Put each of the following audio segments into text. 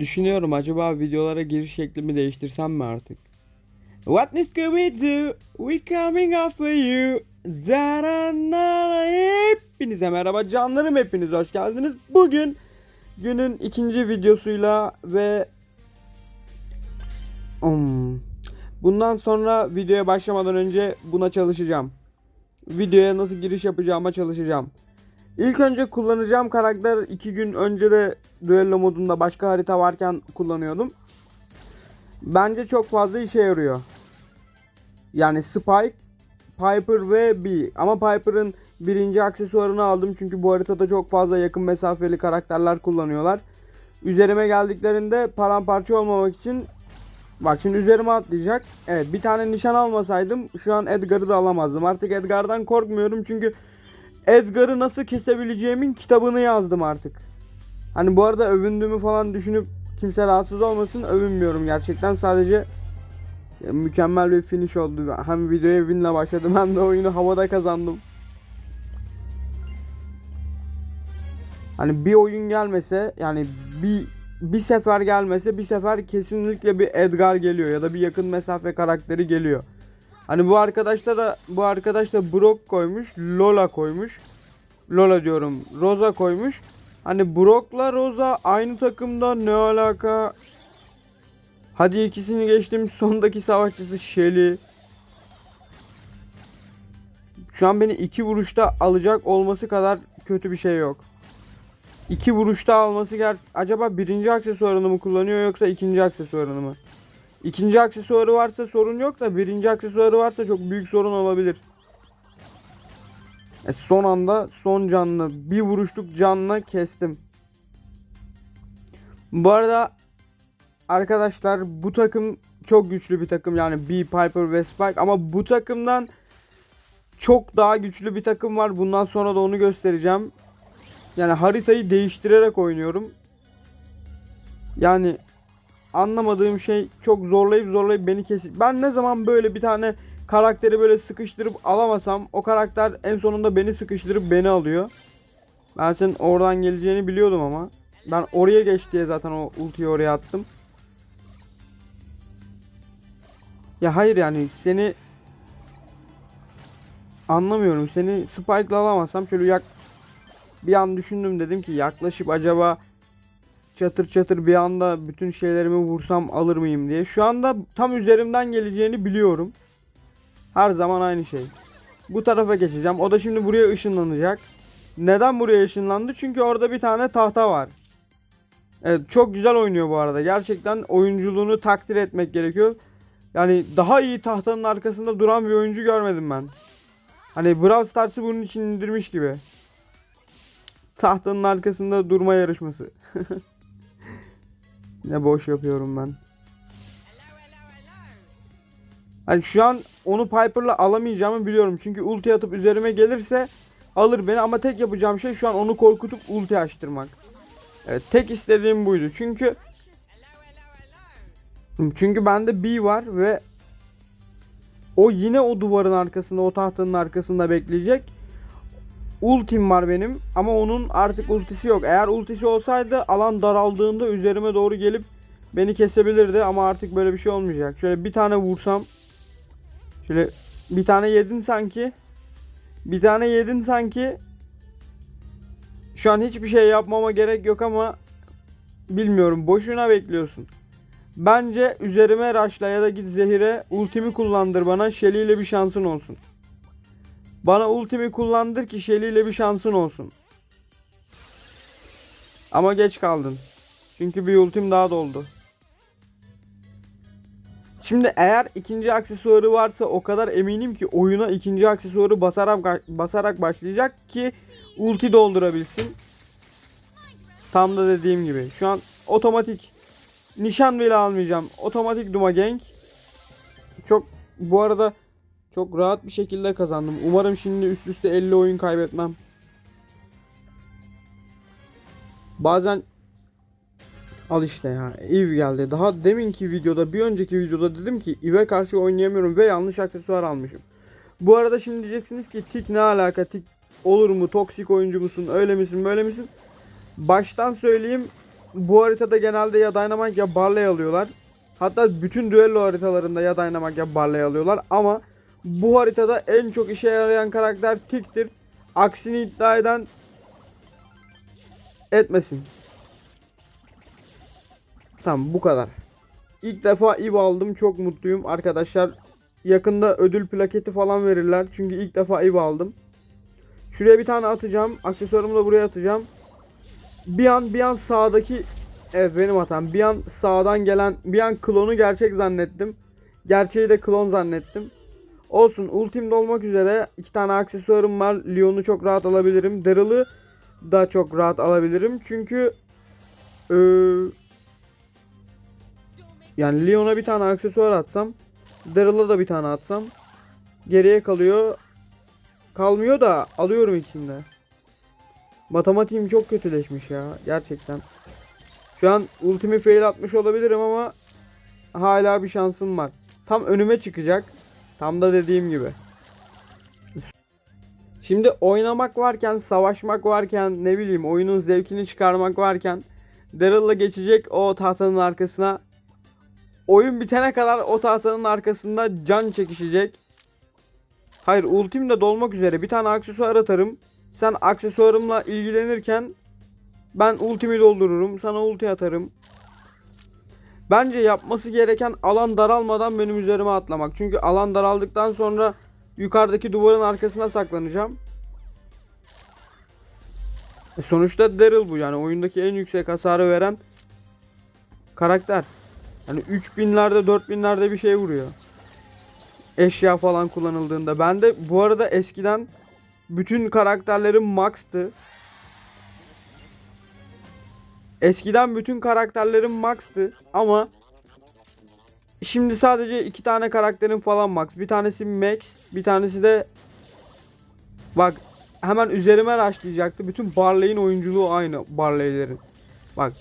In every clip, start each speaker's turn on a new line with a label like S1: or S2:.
S1: Düşünüyorum acaba videolara giriş şeklimi değiştirsem mi artık? What is going do? We coming after you. Daranara. Hepinize merhaba canlarım hepiniz hoş geldiniz. Bugün günün ikinci videosuyla ve Hmm. bundan sonra videoya başlamadan önce buna çalışacağım. Videoya nasıl giriş yapacağıma çalışacağım. İlk önce kullanacağım karakter iki gün önce de düello modunda başka harita varken kullanıyordum. Bence çok fazla işe yarıyor. Yani Spike, Piper ve B. Ama Piper'ın birinci aksesuarını aldım çünkü bu haritada çok fazla yakın mesafeli karakterler kullanıyorlar. Üzerime geldiklerinde paramparça olmamak için Bak şimdi üzerime atlayacak. Evet bir tane nişan almasaydım şu an Edgar'ı da alamazdım. Artık Edgar'dan korkmuyorum çünkü Edgar'ı nasıl kesebileceğimin kitabını yazdım artık. Hani bu arada övündüğümü falan düşünüp kimse rahatsız olmasın övünmüyorum gerçekten sadece ya, mükemmel bir finish oldu. Hem videoya winle başladım hem de oyunu havada kazandım. Hani bir oyun gelmese yani bir bir sefer gelmese bir sefer kesinlikle bir Edgar geliyor ya da bir yakın mesafe karakteri geliyor. Hani bu arkadaşta da bu arkadaş da Brock koymuş, Lola koymuş. Lola diyorum, Rosa koymuş. Hani Brock'la Rosa aynı takımda ne alaka? Hadi ikisini geçtim. Sondaki savaşçısı Shelly. Şu an beni iki vuruşta alacak olması kadar kötü bir şey yok. İki vuruşta alması ger acaba birinci aksesuarını mı kullanıyor yoksa ikinci aksesuarını mı? İkinci aksesuarı varsa sorun yok da birinci aksesuarı varsa çok büyük sorun olabilir. E son anda son canlı bir vuruşluk canla kestim. Bu arada arkadaşlar bu takım çok güçlü bir takım yani B, Piper ve Spike ama bu takımdan çok daha güçlü bir takım var. Bundan sonra da onu göstereceğim. Yani haritayı değiştirerek oynuyorum. Yani anlamadığım şey çok zorlayıp zorlayıp beni kesip ben ne zaman böyle bir tane karakteri böyle sıkıştırıp alamasam o karakter en sonunda beni sıkıştırıp beni alıyor. Ben senin oradan geleceğini biliyordum ama ben oraya geç diye zaten o ultiyi oraya attım. Ya hayır yani seni anlamıyorum. Seni Spike'la alamazsam şöyle yak bir an düşündüm dedim ki yaklaşıp acaba çatır çatır bir anda bütün şeylerimi vursam alır mıyım diye. Şu anda tam üzerimden geleceğini biliyorum. Her zaman aynı şey. Bu tarafa geçeceğim. O da şimdi buraya ışınlanacak. Neden buraya ışınlandı? Çünkü orada bir tane tahta var. Evet çok güzel oynuyor bu arada. Gerçekten oyunculuğunu takdir etmek gerekiyor. Yani daha iyi tahtanın arkasında duran bir oyuncu görmedim ben. Hani Brawl Stars'ı bunun için indirmiş gibi. Tahtanın arkasında durma yarışması. ne boş yapıyorum ben. Hani şu an onu Piper'la alamayacağımı biliyorum. Çünkü ulti atıp üzerime gelirse alır beni ama tek yapacağım şey şu an onu korkutup ulti açtırmak. Evet tek istediğim buydu. Çünkü çünkü bende B var ve o yine o duvarın arkasında, o tahtanın arkasında bekleyecek. Ultim var benim ama onun artık ultisi yok. Eğer ultisi olsaydı alan daraldığında üzerime doğru gelip beni kesebilirdi ama artık böyle bir şey olmayacak. Şöyle bir tane vursam. Şöyle bir tane yedin sanki. Bir tane yedin sanki. Şu an hiçbir şey yapmama gerek yok ama bilmiyorum boşuna bekliyorsun. Bence üzerime raşla ya da git zehire ultimi kullandır bana Shelly ile bir şansın olsun. Bana ultimi kullandır ki Shelly ile bir şansın olsun. Ama geç kaldın. Çünkü bir ultim daha doldu. Şimdi eğer ikinci aksesuarı varsa o kadar eminim ki oyuna ikinci aksesuarı basarak basarak başlayacak ki ulti doldurabilsin. Tam da dediğim gibi. Şu an otomatik nişan bile almayacağım. Otomatik Duma Gang. Çok bu arada çok rahat bir şekilde kazandım. Umarım şimdi üst üste 50 oyun kaybetmem. Bazen al işte ya Eve geldi. Daha deminki videoda bir önceki videoda dedim ki Eve'e karşı oynayamıyorum ve yanlış aksesuar almışım. Bu arada şimdi diyeceksiniz ki tik ne alaka tik olur mu toksik oyuncu musun öyle misin böyle misin? Baştan söyleyeyim bu haritada genelde ya Dynamite ya Barley alıyorlar. Hatta bütün düello haritalarında ya Dynamite ya Barley alıyorlar ama bu haritada en çok işe yarayan karakter Tick'tir. Aksini iddia eden etmesin. Tamam bu kadar. İlk defa İV aldım çok mutluyum arkadaşlar. Yakında ödül plaketi falan verirler. Çünkü ilk defa İV aldım. Şuraya bir tane atacağım. Aksesuarımı da buraya atacağım. Bir an bir an sağdaki Evet benim hatam. Bir an sağdan gelen bir an klonu gerçek zannettim. Gerçeği de klon zannettim. Olsun ultimde olmak üzere iki tane aksesuarım var. Leon'u çok rahat alabilirim. Daryl'ı da çok rahat alabilirim. Çünkü eee, yani Leon'a bir tane aksesuar atsam Daryl'a da bir tane atsam geriye kalıyor. Kalmıyor da alıyorum ikisinde. Matematiğim çok kötüleşmiş ya gerçekten. Şu an ultimi fail atmış olabilirim ama hala bir şansım var. Tam önüme çıkacak. Tam da dediğim gibi. Şimdi oynamak varken, savaşmak varken, ne bileyim oyunun zevkini çıkarmak varken Daryl'la geçecek o tahtanın arkasına. Oyun bitene kadar o tahtanın arkasında can çekişecek. Hayır ultim de dolmak üzere. Bir tane aksesuar atarım. Sen aksesuarımla ilgilenirken ben ultimi doldururum. Sana ulti atarım. Bence yapması gereken alan daralmadan benim üzerime atlamak. Çünkü alan daraldıktan sonra yukarıdaki duvarın arkasına saklanacağım. E sonuçta Daryl bu yani oyundaki en yüksek hasarı veren karakter. Yani 3000'lerde 4000'lerde bir şey vuruyor. Eşya falan kullanıldığında. Ben de bu arada eskiden bütün karakterlerim max'tı. Eskiden bütün karakterlerim max'tı ama şimdi sadece iki tane karakterim falan max. Bir tanesi Max, bir tanesi de bak hemen üzerime rushlayacaktı. Bütün Barley'in oyunculuğu aynı Barley'lerin. Bak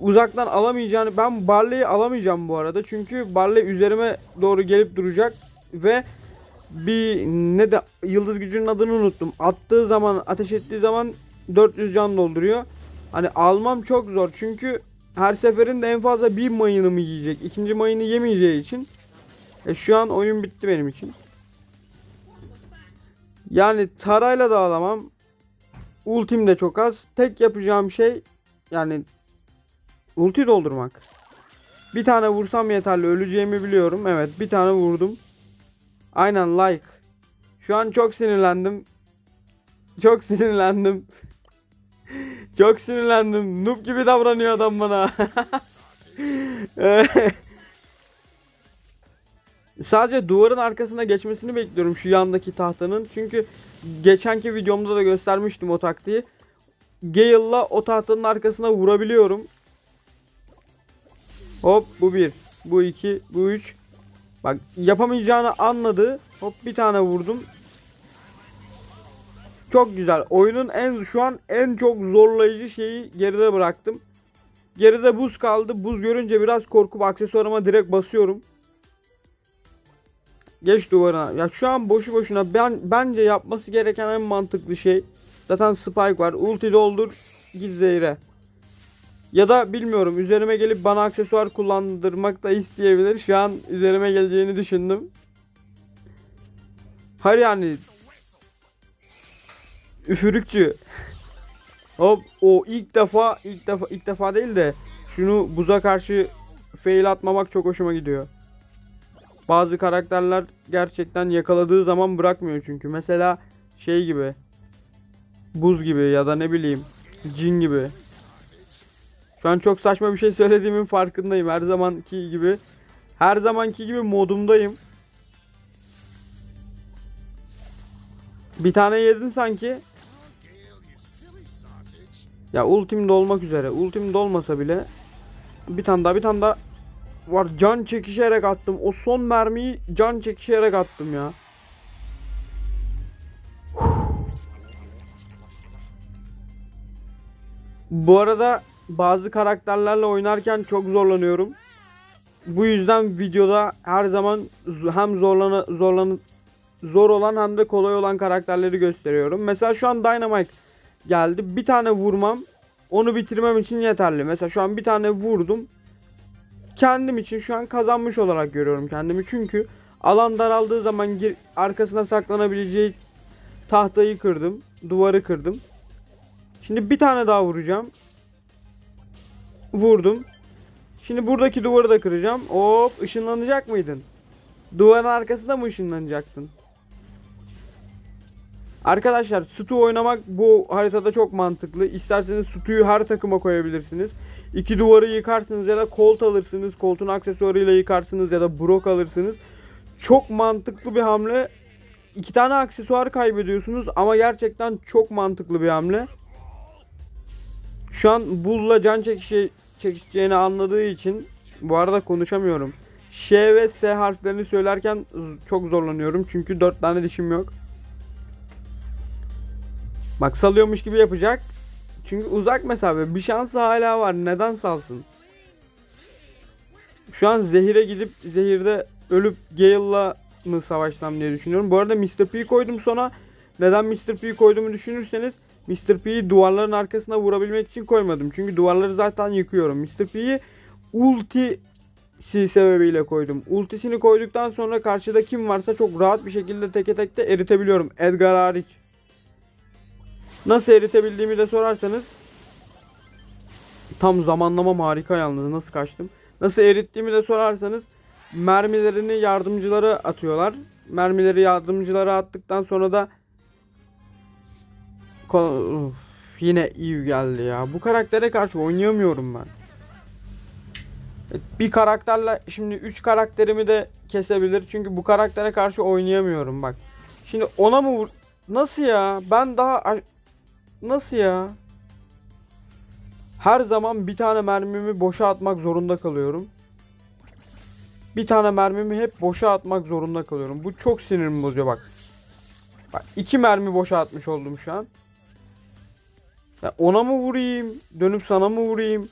S1: uzaktan alamayacağını ben Barley'i alamayacağım bu arada. Çünkü Barley üzerime doğru gelip duracak ve bir ne de yıldız gücünün adını unuttum. Attığı zaman ateş ettiği zaman 400 can dolduruyor. Hani almam çok zor çünkü her seferinde en fazla bir mayını mı yiyecek? ikinci mayını yemeyeceği için. E şu an oyun bitti benim için. Yani tarayla da alamam. Ultim de çok az. Tek yapacağım şey yani ulti doldurmak. Bir tane vursam yeterli. Öleceğimi biliyorum. Evet bir tane vurdum. Aynen like. Şu an çok sinirlendim. Çok sinirlendim. Çok sinirlendim. Noob gibi davranıyor adam bana. Sadece duvarın arkasına geçmesini bekliyorum şu yandaki tahtanın. Çünkü geçenki videomda da göstermiştim o taktiği. Gale'la o tahtanın arkasına vurabiliyorum. Hop bu bir. Bu iki. Bu üç. Bak yapamayacağını anladı. Hop bir tane vurdum. Çok güzel. Oyunun en şu an en çok zorlayıcı şeyi geride bıraktım. Geride buz kaldı. Buz görünce biraz korkup aksesuarıma direkt basıyorum. Geç duvarına. Ya şu an boşu boşuna ben bence yapması gereken en mantıklı şey. Zaten spike var. Ulti doldur. Git zehre. Ya da bilmiyorum üzerime gelip bana aksesuar kullandırmak da isteyebilir. Şu an üzerime geleceğini düşündüm. Hayır yani üfürükçü. Hop o ilk defa ilk defa ilk defa değil de şunu buza karşı fail atmamak çok hoşuma gidiyor. Bazı karakterler gerçekten yakaladığı zaman bırakmıyor çünkü. Mesela şey gibi. Buz gibi ya da ne bileyim cin gibi. Şu an çok saçma bir şey söylediğimin farkındayım. Her zamanki gibi. Her zamanki gibi modumdayım. Bir tane yedin sanki. Ya ultim dolmak üzere. Ultim dolmasa bile bir tane daha bir tane daha var. Can çekişerek attım. O son mermiyi can çekişerek attım ya. Bu arada bazı karakterlerle oynarken çok zorlanıyorum. Bu yüzden videoda her zaman hem zorlana zorlanı zor olan hem de kolay olan karakterleri gösteriyorum. Mesela şu an Dynamite geldi. Bir tane vurmam onu bitirmem için yeterli. Mesela şu an bir tane vurdum. Kendim için şu an kazanmış olarak görüyorum kendimi. Çünkü alan daraldığı zaman gir, arkasına saklanabileceği tahtayı kırdım. Duvarı kırdım. Şimdi bir tane daha vuracağım. Vurdum. Şimdi buradaki duvarı da kıracağım. Hop ışınlanacak mıydın? Duvarın arkasında mı ışınlanacaktın? Arkadaşlar Stu oynamak bu haritada çok mantıklı. İsterseniz Stu'yu her takıma koyabilirsiniz. İki duvarı yıkarsınız ya da Colt alırsınız. Colt'un aksesuarıyla yıkarsınız ya da Brock alırsınız. Çok mantıklı bir hamle. İki tane aksesuar kaybediyorsunuz ama gerçekten çok mantıklı bir hamle. Şu an Bull'la can çekişi, çekişeceğini anladığı için bu arada konuşamıyorum. Ş ve S harflerini söylerken çok zorlanıyorum çünkü 4 tane dişim yok. Bak salıyormuş gibi yapacak. Çünkü uzak mesafe. Bir şansı hala var. Neden salsın? Şu an zehire gidip zehirde ölüp Gale'la mı savaşsam diye düşünüyorum. Bu arada Mr. P'yi koydum sona. Neden Mr. P'yi koyduğumu düşünürseniz Mr. P'yi duvarların arkasına vurabilmek için koymadım. Çünkü duvarları zaten yıkıyorum. Mr. P'yi ulti sebebiyle koydum. Ultisini koyduktan sonra karşıda kim varsa çok rahat bir şekilde teke tek de eritebiliyorum. Edgar hariç. Nasıl eritebildiğimi de sorarsanız tam zamanlamam harika yalnız nasıl kaçtım. Nasıl erittiğimi de sorarsanız mermilerini yardımcılara atıyorlar. Mermileri yardımcılara attıktan sonra da Uf, yine Eve geldi ya. Bu karaktere karşı oynayamıyorum ben. Evet, Bir karakterle şimdi 3 karakterimi de kesebilir. Çünkü bu karaktere karşı oynayamıyorum bak. Şimdi ona mı vur... Nasıl ya? Ben daha... Nasıl ya? Her zaman bir tane mermimi boşa atmak zorunda kalıyorum. Bir tane mermimi hep boşa atmak zorunda kalıyorum. Bu çok sinirimi bozuyor bak. Bak iki mermi boşa atmış oldum şu an. Ya ona mı vurayım? Dönüp sana mı vurayım?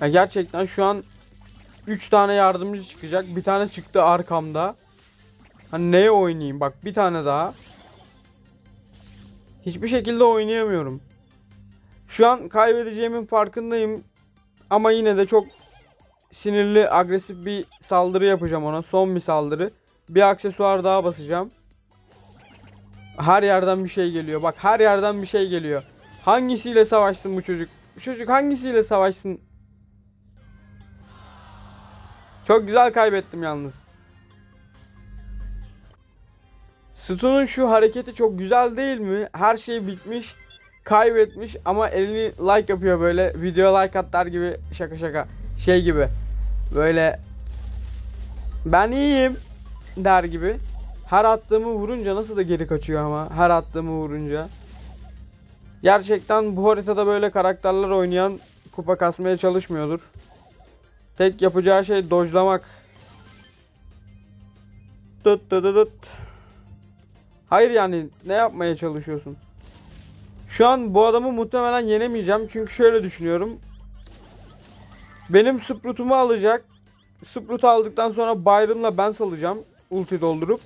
S1: Ya gerçekten şu an 3 tane yardımcı çıkacak. Bir tane çıktı arkamda. Hani neye oynayayım? Bak bir tane daha. Hiçbir şekilde oynayamıyorum. Şu an kaybedeceğimin farkındayım. Ama yine de çok sinirli, agresif bir saldırı yapacağım ona. Son bir saldırı. Bir aksesuar daha basacağım. Her yerden bir şey geliyor. Bak her yerden bir şey geliyor. Hangisiyle savaşsın bu çocuk? Çocuk hangisiyle savaşsın? Çok güzel kaybettim yalnız. Stu'nun şu hareketi çok güzel değil mi? Her şey bitmiş, kaybetmiş ama elini like yapıyor böyle. Video like atar gibi şaka şaka. Şey gibi. Böyle ben iyiyim der gibi. Her attığımı vurunca nasıl da geri kaçıyor ama her attığımı vurunca. Gerçekten bu haritada böyle karakterler oynayan kupa kasmaya çalışmıyordur. Tek yapacağı şey dojlamak. Tut tut tut. Hayır yani ne yapmaya çalışıyorsun? Şu an bu adamı muhtemelen yenemeyeceğim çünkü şöyle düşünüyorum. Benim Sprout'umu alacak. Sprout'u aldıktan sonra Byron'la ben salacağım. Ulti doldurup.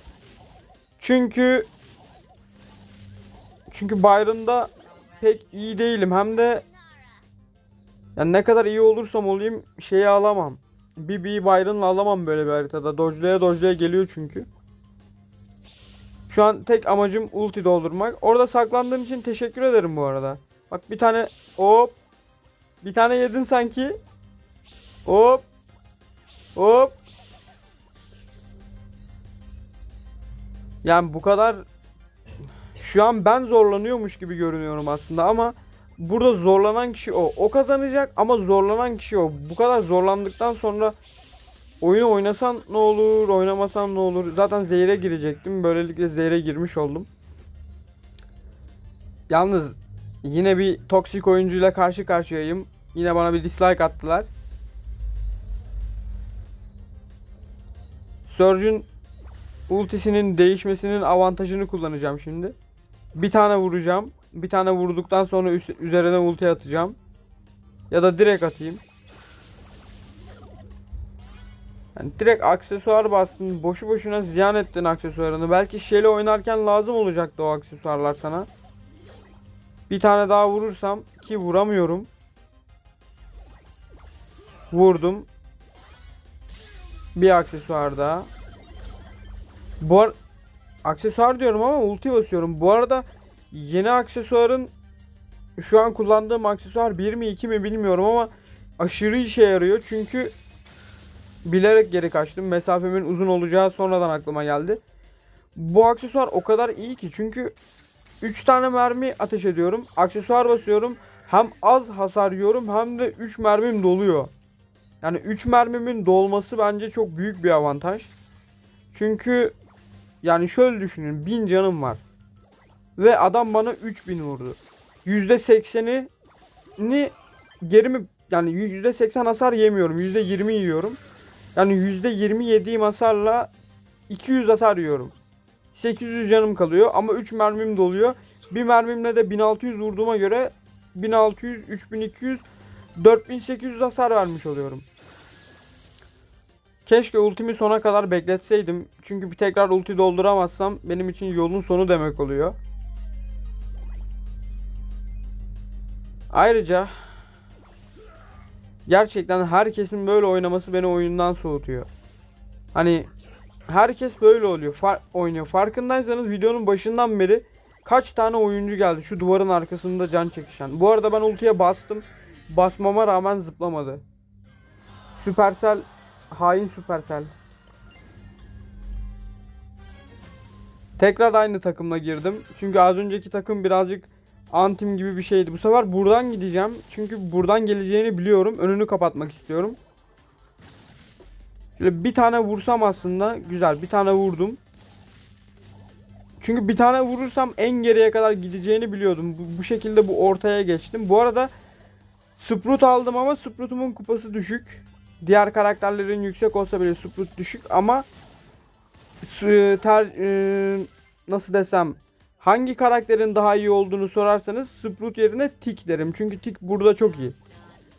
S1: Çünkü çünkü Byron'da pek iyi değilim. Hem de yani ne kadar iyi olursam olayım şeyi alamam. BB Byron'la alamam böyle bir haritada. Dodge'laya dodge'laya geliyor çünkü. Şu an tek amacım ulti doldurmak. Orada saklandığın için teşekkür ederim bu arada. Bak bir tane hop. Bir tane yedin sanki. Hop. Hop. Yani bu kadar şu an ben zorlanıyormuş gibi görünüyorum aslında ama burada zorlanan kişi o. O kazanacak ama zorlanan kişi o. Bu kadar zorlandıktan sonra oyunu oynasan ne olur, oynamasan ne olur. Zaten zehre girecektim. Böylelikle zehre girmiş oldum. Yalnız yine bir toksik oyuncuyla karşı karşıyayım. Yine bana bir dislike attılar. Surge'ün ultisinin değişmesinin avantajını kullanacağım şimdi. Bir tane vuracağım. Bir tane vurduktan sonra üzerine ulti atacağım. Ya da direkt atayım. Yani direkt aksesuar bastın. Boşu boşuna ziyan ettin aksesuarını. Belki Shelly oynarken lazım olacaktı o aksesuarlar sana. Bir tane daha vurursam ki vuramıyorum. Vurdum. Bir aksesuar daha. Bu ar- aksesuar diyorum ama ulti basıyorum. Bu arada yeni aksesuarın şu an kullandığım aksesuar 1 mi 2 mi bilmiyorum ama aşırı işe yarıyor. Çünkü bilerek geri kaçtım. Mesafemin uzun olacağı sonradan aklıma geldi. Bu aksesuar o kadar iyi ki çünkü 3 tane mermi ateş ediyorum. Aksesuar basıyorum. Hem az hasar yiyorum hem de 3 mermim doluyor. Yani 3 mermimin dolması bence çok büyük bir avantaj. Çünkü yani şöyle düşünün 1000 canım var. Ve adam bana 3000 vurdu. %80'i ni geri mi yani %80 hasar yemiyorum. %20 yiyorum. Yani %20 yediğim hasarla 200 hasar yiyorum. 800 canım kalıyor ama 3 mermim doluyor. Bir mermimle de 1600 vurduğuma göre 1600, 3200, 4800 hasar vermiş oluyorum. Keşke ultimi sona kadar bekletseydim. Çünkü bir tekrar ulti dolduramazsam benim için yolun sonu demek oluyor. Ayrıca gerçekten herkesin böyle oynaması beni oyundan soğutuyor. Hani herkes böyle oluyor. Far oynuyor. Farkındaysanız videonun başından beri kaç tane oyuncu geldi şu duvarın arkasında can çekişen. Bu arada ben ultiye bastım. Basmama rağmen zıplamadı. Supercell hain Supercell. Tekrar aynı takımla girdim. Çünkü az önceki takım birazcık antim gibi bir şeydi. Bu sefer buradan gideceğim. Çünkü buradan geleceğini biliyorum. Önünü kapatmak istiyorum. Şöyle bir tane vursam aslında güzel. Bir tane vurdum. Çünkü bir tane vurursam en geriye kadar gideceğini biliyordum. Bu, bu şekilde bu ortaya geçtim. Bu arada Sprout aldım ama Sprout'umun kupası düşük. Diğer karakterlerin yüksek olsa bile Sprout düşük ama s- ter, e, nasıl desem hangi karakterin daha iyi olduğunu sorarsanız Sprout yerine Tik derim. Çünkü Tik burada çok iyi.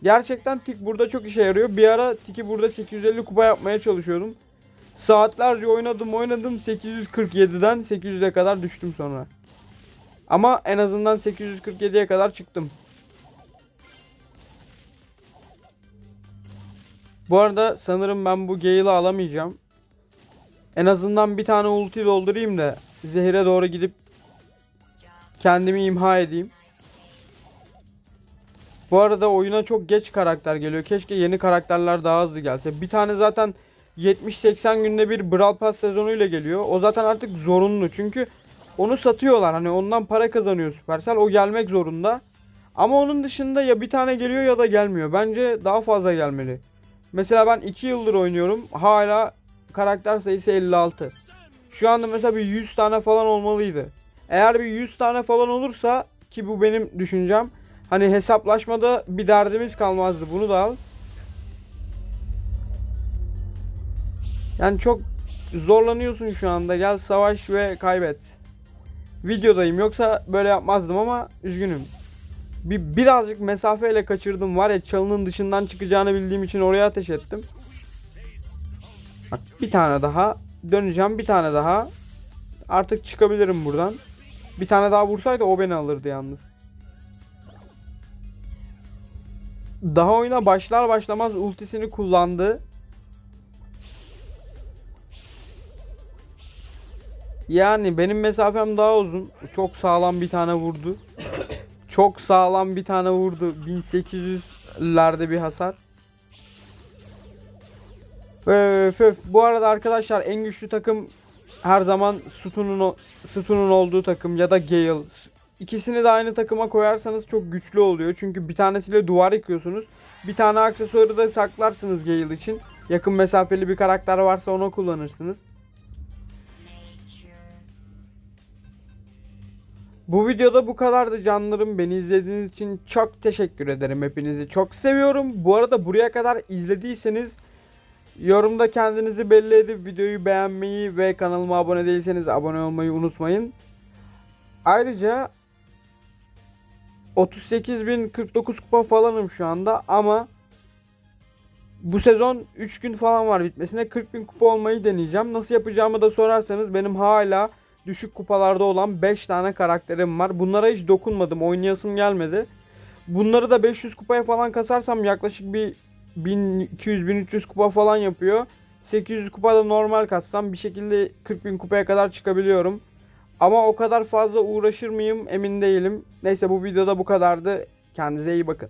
S1: Gerçekten Tik burada çok işe yarıyor. Bir ara Tik'i burada 850 kupa yapmaya çalışıyordum. Saatlerce oynadım oynadım 847'den 800'e kadar düştüm sonra. Ama en azından 847'ye kadar çıktım. Bu arada sanırım ben bu Gale'ı alamayacağım. En azından bir tane ulti doldurayım da zehire doğru gidip kendimi imha edeyim. Bu arada oyuna çok geç karakter geliyor. Keşke yeni karakterler daha hızlı gelse. Bir tane zaten 70-80 günde bir Brawl Pass sezonuyla geliyor. O zaten artık zorunlu. Çünkü onu satıyorlar. Hani ondan para kazanıyor Supercell. O gelmek zorunda. Ama onun dışında ya bir tane geliyor ya da gelmiyor. Bence daha fazla gelmeli. Mesela ben 2 yıldır oynuyorum. Hala karakter sayısı 56. Şu anda mesela bir 100 tane falan olmalıydı. Eğer bir 100 tane falan olursa ki bu benim düşüncem. Hani hesaplaşmada bir derdimiz kalmazdı. Bunu da al. Yani çok zorlanıyorsun şu anda. Gel savaş ve kaybet. Videodayım. Yoksa böyle yapmazdım ama üzgünüm. Bir birazcık mesafeyle kaçırdım. Var ya çalının dışından çıkacağını bildiğim için oraya ateş ettim. Bak bir tane daha. Döneceğim bir tane daha. Artık çıkabilirim buradan. Bir tane daha vursaydı o beni alırdı yalnız. Daha oyuna başlar başlamaz ultisini kullandı. Yani benim mesafem daha uzun. Çok sağlam bir tane vurdu. Çok sağlam bir tane vurdu. 1800'lerde bir hasar. Öf, öf. Bu arada arkadaşlar en güçlü takım her zaman Sütun'un Sütun'un olduğu takım ya da Gale. İkisini de aynı takıma koyarsanız çok güçlü oluyor. Çünkü bir tanesiyle duvar yıkıyorsunuz. Bir tane aksesuarı da saklarsınız Gale için. Yakın mesafeli bir karakter varsa onu kullanırsınız. Bu videoda bu kadardı canlarım. Beni izlediğiniz için çok teşekkür ederim. Hepinizi çok seviyorum. Bu arada buraya kadar izlediyseniz yorumda kendinizi belli edip videoyu beğenmeyi ve kanalıma abone değilseniz abone olmayı unutmayın. Ayrıca 38.049 kupa falanım şu anda ama bu sezon 3 gün falan var bitmesine 40.000 kupa olmayı deneyeceğim. Nasıl yapacağımı da sorarsanız benim hala düşük kupalarda olan 5 tane karakterim var. Bunlara hiç dokunmadım. Oynayasım gelmedi. Bunları da 500 kupaya falan kasarsam yaklaşık bir 1200-1300 kupa falan yapıyor. 800 kupada normal katsam bir şekilde 40.000 kupaya kadar çıkabiliyorum. Ama o kadar fazla uğraşır mıyım emin değilim. Neyse bu videoda bu kadardı. Kendinize iyi bakın.